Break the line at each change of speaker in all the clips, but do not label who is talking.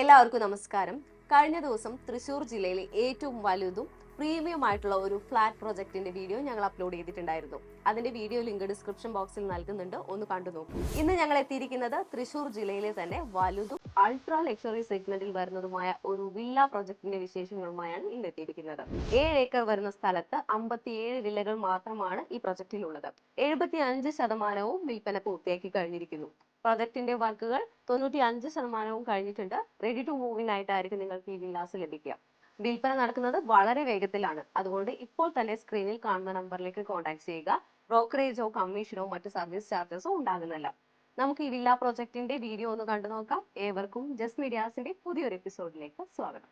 എല്ലാവർക്കും നമസ്കാരം. കഴിഞ്ഞ ദിവസം തൃശൂർ ജില്ലയിലെ ഏറ്റവും വലുതും പ്രീമിയം ആയിട്ടുള്ള ഒരു ഫ്ലാറ്റ് പ്രൊജക്ടിന്റെ വീഡിയോ ഞങ്ങൾ അപ്ലോഡ് ചെയ്തിട്ടുണ്ടായിരുന്നു. അതിന്റെ വീഡിയോ ലിങ്ക് ഡിസ്ക്രിപ്ഷൻ ബോക്സിൽ നൽകുന്നുണ്ട്. ഒന്ന് കണ്ടു നോക്കൂ. ഇന്ന് ഞങ്ങൾ എത്തിയിരിക്കുന്നത് തൃശൂർ ജില്ലയിലെ തന്നെ വലുതും അൾട്രാ ലക്ഷറി സെഗ്മെന്റിൽ വരുന്നതുമായ ഒരു വില്ല പ്രൊജക്ടിന്റെ വിശേഷങ്ങളുമായാണ് ഇന്ന് എത്തിയിരിക്കുന്നത്. ഏഴ് ഏക്കർ വരുന്ന സ്ഥലത്ത് അമ്പത്തിയേഴ് വില്ലകൾ മാത്രമാണ് ഈ പ്രൊജക്റ്റിലുള്ളത് എഴുപത്തി അഞ്ച് ശതമാനവും വിൽപ്പന പൂർത്തിയാക്കി കഴിഞ്ഞിരിക്കുന്നു. പ്രൊജക്ടിന്റെ വർക്കുകൾ തൊണ്ണൂറ്റി അഞ്ച് ശതമാനവും കഴിഞ്ഞിട്ടുണ്ട്. റെഡി ടു മൂവിനായിട്ടായിരിക്കും നിങ്ങൾക്ക് ഈ വില്ലാസ് ലഭിക്കുക. വിൽപ്പന നടക്കുന്നത് വളരെ വേഗത്തിലാണ്. അതുകൊണ്ട് ഇപ്പോൾ തന്നെ സ്ക്രീനിൽ കാണുന്ന നമ്പറിലേക്ക് കോൺടാക്ട് ചെയ്യുക. ബ്രോക്കറേജോ കമ്മീഷനോ മറ്റു സർവീസ് ചാർജസോ ഉണ്ടാകുന്നില്ല. നമുക്ക് ഈ വില്ല പ്രോജക്റ്റിന്റെ വീഡിയോ ഒന്ന് കണ്ടു നോക്കാം. ഏവർക്കും ജസ്റ്റ് മീഡിയാസിന്റെ പുതിയൊരു എപ്പിസോഡിലേക്ക് സ്വാഗതം.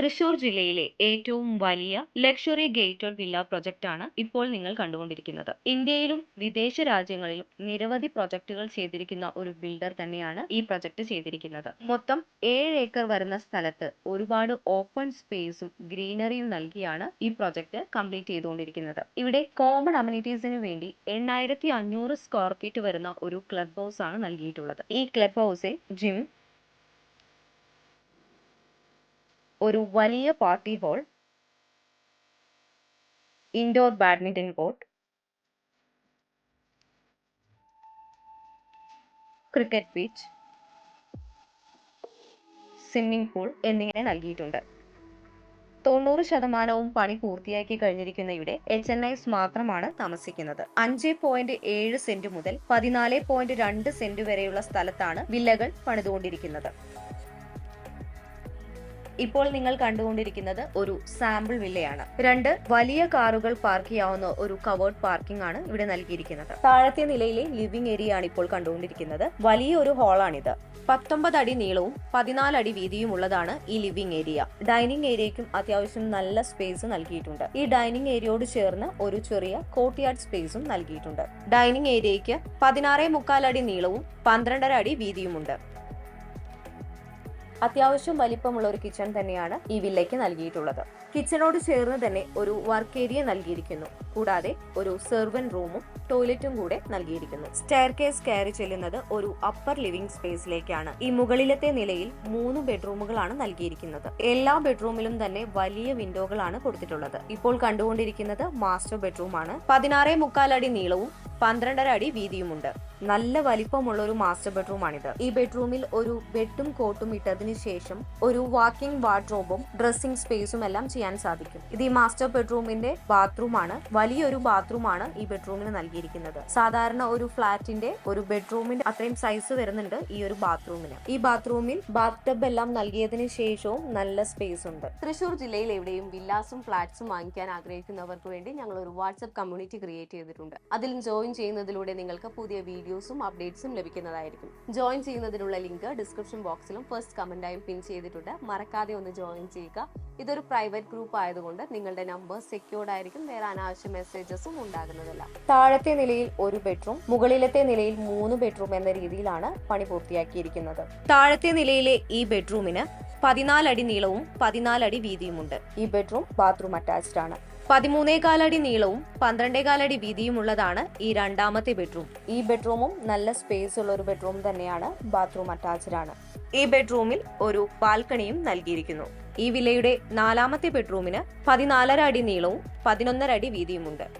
തൃശൂർ ജില്ലയിലെ ഏറ്റവും വലിയ ലക്ഷറി ഗേറ്റഡ് വില്ല ആണ് ഇപ്പോൾ നിങ്ങൾ കണ്ടുകൊണ്ടിരിക്കുന്നത്. ഇന്ത്യയിലും വിദേശ രാജ്യങ്ങളിലും നിരവധി പ്രൊജക്ടുകൾ ചെയ്തിരിക്കുന്ന ഒരു ബിൽഡർ തന്നെയാണ് ഈ പ്രൊജക്ട് ചെയ്തിരിക്കുന്നത്. മൊത്തം ഏഴ് ഏക്കർ വരുന്ന സ്ഥലത്ത് ഒരുപാട് ഓപ്പൺ സ്പേസും ഗ്രീനറിയും നൽകിയാണ് ഈ പ്രൊജക്ട് കംപ്ലീറ്റ് ചെയ്തുകൊണ്ടിരിക്കുന്നത്. ഇവിടെ കോമൺ അമ്യൂണിറ്റീസിന് വേണ്ടി എണ്ണായിരത്തി അഞ്ഞൂറ് സ്ക്വയർ ഫീറ്റ് വരുന്ന ഒരു ക്ലബ് ഹൗസ് ആണ് നൽകിയിട്ടുള്ളത്. ഈ ക്ലബ് ഹൗസിൽ ജിം ഒരു വലിയ party hall indoor badminton court cricket pitch swimming pool എന്നിങ്ങനെ നൽകിയിട്ടുണ്ട്. തൊണ്ണൂറ് ശതമാനവും പണി പൂർത്തിയാക്കി കഴിഞ്ഞിരിക്കുന്ന ഇവിടെ എച്ച് എൻ ഐസ് മാത്രമാണ് താമസിക്കുന്നത്. അഞ്ച് പോയിന്റ് ഏഴ് സെന്റ് മുതൽ പതിനാല് പോയിന്റ് രണ്ട് സെന്റ് വരെയുള്ള സ്ഥലത്താണ് വില്ലകൾ പണിതുകൊണ്ടിരിക്കുന്നത്. ഇപ്പോൾ നിങ്ങൾ കണ്ടുകൊണ്ടിരിക്കുന്നത് ഒരു സാമ്പിൾ വില്ലയാണ്. രണ്ട് വലിയ കാറുകൾ പാർക്ക് ചെയ്യാവുന്ന ഒരു കവേർഡ് പാർക്കിംഗ് ആണ് ഇവിടെ നൽകിയിരിക്കുന്നത്. താഴത്തെ നിലയിലെ ലിവിംഗ് ഏരിയ ആണ് ഇപ്പോൾ കണ്ടുകൊണ്ടിരിക്കുന്നത്. വലിയൊരു ഹാളാണിത്. പത്തൊമ്പത് അടി നീളവും പതിനാല് അടി വീതിയും ഉള്ളതാണ് ഈ ലിവിംഗ് ഏരിയ. ഡൈനിങ് ഏരിയയ്ക്കും അത്യാവശ്യം നല്ല സ്പേസ് നൽകിയിട്ടുണ്ട്. ഈ ഡൈനിങ് ഏരിയയോട് ചേർന്ന് ഒരു ചെറിയ കോർട്ട്യാർഡ് സ്പേസും നൽകിയിട്ടുണ്ട്. ഡൈനിങ് ഏരിയയ്ക്ക് പതിനാറേ മുക്കാൽ അടി നീളവും പന്ത്രണ്ടര അടി വീതിയുമുണ്ട്. അത്യാവശ്യം വലിപ്പമുള്ള ഒരു കിച്ചൺ തന്നെയാണ് ഈ വില്ലയ്ക്ക് നൽകിയിട്ടുള്ളത്. കിച്ചണോട് ചേർന്ന് തന്നെ ഒരു വർക്ക് ഏരിയ നൽകിയിരിക്കുന്നു. കൂടാതെ ഒരു സെർവൻ റൂമും ടോയ്ലറ്റും കൂടെ നൽകിയിരിക്കുന്നു. സ്റ്റെയർ കേസ് കയറി ചെല്ലുന്നത് ഒരു അപ്പർ ലിവിംഗ് സ്പേസിലേക്കാണ് ഈ മുകളിലത്തെ നിലയിൽ മൂന്ന് ബെഡ്റൂമുകളാണ് നൽകിയിരിക്കുന്നത്. എല്ലാ ബെഡ്റൂമിലും തന്നെ വലിയ വിൻഡോകളാണ് കൊടുത്തിട്ടുള്ളത്. ഇപ്പോൾ കണ്ടുകൊണ്ടിരിക്കുന്നത് മാസ്റ്റർ ബെഡ്റൂം ആണ്. പതിനാറേ മുക്കാൽ അടി നീളവും പന്ത്രണ്ടര അടി വീതിയുമുണ്ട്. നല്ല വലിപ്പമുള്ള ഒരു മാസ്റ്റർ ബെഡ്റൂം ആണിത് ഈ ബെഡ്റൂമിൽ ഒരു ബെഡും കോട്ടും ഇട്ടതിന് ശേഷം ഒരു വാക്കിംഗ് വാർഡ്രോബും ഡ്രസ്സിംഗ് സ്പേസും എല്ലാം ചെയ്യാൻ സാധിക്കും. ഇത് ഈ മാസ്റ്റർ ബെഡ്റൂമിന്റെ ബാത്റൂമാണ്. വലിയൊരു ബാത്റൂമാണ് ഈ ബെഡ്റൂമിന് നൽകിയിരിക്കുന്നത്. സാധാരണ ഒരു ഫ്ലാറ്റിന്റെ ഒരു ബെഡ്റൂമിന്റെ അത്രയും സൈസ് വരുന്നുണ്ട് ഈ ഒരു ബാത്റൂമിന്. ഈ ബാത്റൂമിൽ ബാത്ത് ടബ് എല്ലാം നൽകിയതിനു ശേഷവും നല്ല സ്പേസ് ഉണ്ട് തൃശൂർ ജില്ലയിൽ എവിടെയും വില്ലാസും ഫ്ലാറ്റ്സും വാങ്ങിക്കാൻ ആഗ്രഹിക്കുന്നവർക്ക് വേണ്ടി ഞങ്ങൾ ഒരു വാട്സ്ആപ്പ് കമ്മ്യൂണിറ്റി ക്രിയേറ്റ് ചെയ്തിട്ടുണ്ട്. അതിൽ ജോയിൻ ചെയ്യുന്നതിലൂടെ നിങ്ങൾക്ക് പുതിയ വീഡിയോസും അപ്ഡേറ്റ്സും ലഭിക്കുന്നതായിരിക്കും. ജോയിൻ ചെയ്യുന്നതിനുള്ള ലിങ്ക് ഡിസ്ക്രിപ്ഷൻ ബോക്സിലും ഫസ്റ്റ് കമന്റായും പിൻ ചെയ്തിട്ടുണ്ട്. മറക്കാതെ ഒന്ന് ജോയിൻ ചെയ്യുക. ഇതൊരു പ്രൈവറ്റ് ഗ്രൂപ്പ് ആയതുകൊണ്ട് നിങ്ങളുടെ നമ്പർ സെക്യൂർഡ് ആയിരിക്കും. വേറെ അനാവശ്യ മെസ്സേജസും ഉണ്ടാകുന്നതല്ല. താഴത്തെ നിലയിൽ ഒരു ബെഡ്റൂം മുകളിലത്തെ നിലയിൽ മൂന്ന് ബെഡ്റൂം എന്ന രീതിയിലാണ് പണി പൂർത്തിയാക്കിയിരിക്കുന്നത്. താഴത്തെ നിലയിലെ ഈ ബെഡ്റൂമിന് പതിനാലടി നീളവും പതിനാലടി വീതിയുമുണ്ട്. ഈ ബെഡ്റൂം ബാത്റൂം അറ്റാച്ച്ഡ് ആണ്. പതിമൂന്നേകാലടി നീളവും പന്ത്രണ്ടേകാലടി വീതിയുമുള്ളതാണ് ഈ രണ്ടാമത്തെ ബെഡ്റൂം. ഈ ബെഡ്റൂമും നല്ല സ്പേസ് ഉള്ള ഒരു ബെഡ്റൂം തന്നെയാണ് ബാത്റൂം അറ്റാച്ച്ഡ് ആണ്. ഈ ബെഡ്റൂമിൽ ഒരു ബാൽക്കണിയും നൽകിയിരിക്കുന്നു. ഈ വിലയുടെ നാലാമത്തെ ബെഡ്റൂമിന് പതിനാലര അടി നീളവും പതിനൊന്നര അടി വീതിയുമുണ്ട്.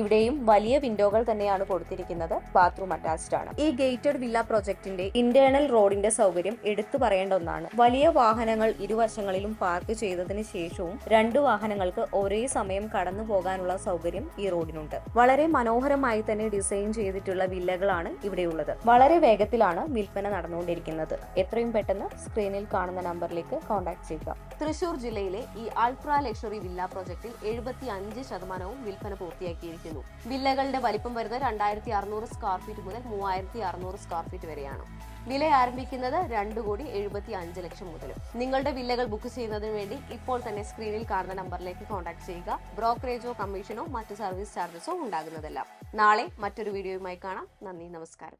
ഇവിടെയും വലിയ വിൻഡോകൾ തന്നെയാണ് കൊടുത്തിരിക്കുന്നത്. ബാത്റൂം അറ്റാച്ച്ഡ് ആണ്. ഈ ഗേറ്റഡ് വില്ല പ്രൊജക്ടിന്റെ ഇന്റേണൽ റോഡിന്റെ സൗകര്യം എടുത്തു പറയേണ്ട ഒന്നാണ്. വലിയ വാഹനങ്ങൾ ഇരുവശങ്ങളിലും പാർക്ക് ചെയ്തതിനു ശേഷവും രണ്ട് വാഹനങ്ങൾക്ക് ഒരേ സമയം കടന്നു പോകാനുള്ള സൗകര്യം ഈ റോഡിനുണ്ട് വളരെ മനോഹരമായി തന്നെ ഡിസൈൻ ചെയ്തിട്ടുള്ള വില്ലകളാണ് ഇവിടെയുള്ളത്. വളരെ വേഗത്തിലാണ് വിൽപ്പന നടന്നുകൊണ്ടിരിക്കുന്നത്. എത്രയും പെട്ടെന്ന് സ്ക്രീനിൽ കാണുന്ന നമ്പറിലേക്ക് കോൺടാക്ട് ചെയ്യുക. തൃശൂർ ജില്ലയിലെ ഈ അൾട്രാ ലക്ഷറി വില്ല പ്രൊജക്ടിൽ എഴുപത്തി അഞ്ച് ശതമാനവും വിൽപ്പന പൂർത്തിയാക്കിയിരിക്കുന്നു. വില്ലകളുടെ വലിപ്പം വരുന്നത് രണ്ടായിരത്തി അറുന്നൂറ് സ്ക്വയർ ഫീറ്റ് മുതൽ മൂവായിരത്തി അറുന്നൂറ് സ്ക്വയർ ഫീറ്റ് വരെയാണ്. വില ആരംഭിക്കുന്നത് രണ്ട് കോടി എഴുപത്തി അഞ്ച് ലക്ഷം മുതൽ. നിങ്ങളുടെ വില്ലകൾ ബുക്ക് ചെയ്യുന്നതിന് വേണ്ടി ഇപ്പോൾ തന്നെ സ്ക്രീനിൽ കാണുന്ന നമ്പറിലേക്ക് കോൺടാക്ട് ചെയ്യുക. ബ്രോക്കറേജോ കമ്മീഷനോ മറ്റു സർവീസ് ചാർജസോ ഉണ്ടാകുന്നതല്ല. നാളെ മറ്റൊരു വീഡിയോയുമായി കാണാം. നന്ദി നമസ്കാരം.